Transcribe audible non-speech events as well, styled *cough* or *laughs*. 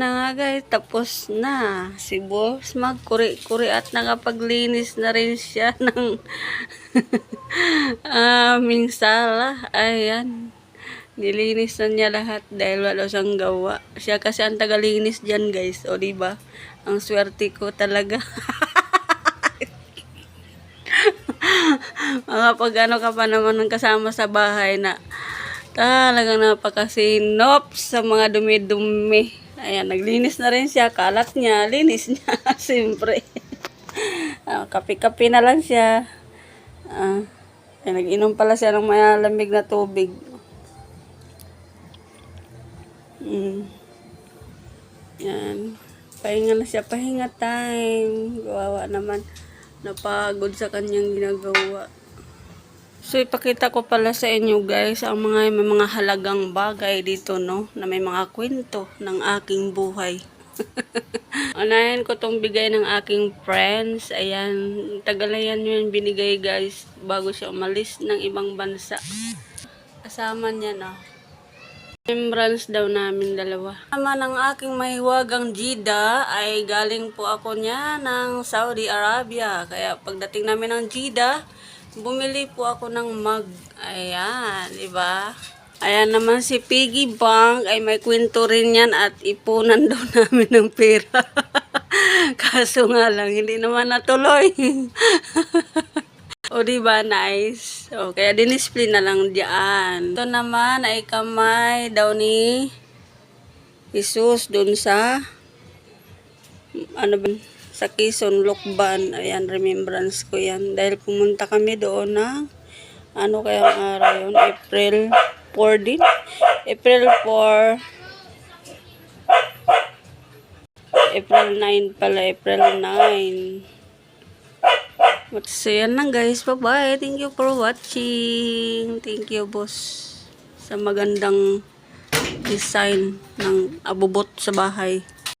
na nga guys, tapos na. Si boss magkuri-kuri at nakapaglinis na rin siya *laughs* ng *laughs* aming sala. Ayan. Nilinis na niya lahat dahil wala siyang gawa. Siya kasi ang tagalinis dyan guys. O diba? Ang swerte ko talaga. *laughs* Mga pag ano ka pa naman ng kasama sa bahay na talagang napakasinop sa mga dumi-dumi. Ayan, naglinis na rin siya. Kalat niya, linis niya. *laughs* Siyempre. Ah, kape-kape na lang siya. Ah, ay, nag-inom pala siya ng malamig na tubig. Mm. Yan. Pahinga na siya. Pahinga time. Gawawa naman. Napagod sa kanyang ginagawa. So, ipakita ko pala sa inyo guys ang mga may mga halagang bagay dito, no? Na may mga kwento ng aking buhay. *laughs* Unahin ko tong bigay ng aking friends. Ayan, tagalayan yun binigay guys bago siya umalis ng ibang bansa. Kasama niya na. Remembrance daw namin dalawa. Naman ng aking mahiwagang Jida ay galing po ako niya ng Saudi Arabia. Kaya pagdating namin ng Jida, bumili po ako ng mug. Ayan, di ba? Ayan naman si Piggy Bank ay may kwento rin yan at ipunan *laughs* daw namin ng pera. *laughs* Kaso nga lang, hindi naman natuloy. *laughs* o di ba nice? O, kaya dinisplay na lang diyan. Ito naman ay kamay daw ni Jesus dun sa ano ba sa Quezon Lokban. Ayan, remembrance ko yan. Dahil pumunta kami doon na ano kaya ang araw yun? April 4 din? April 4 April 9 pala, April 9 But so yan lang guys, bye bye Thank you for watching Thank you boss Sa magandang design ng abubot sa bahay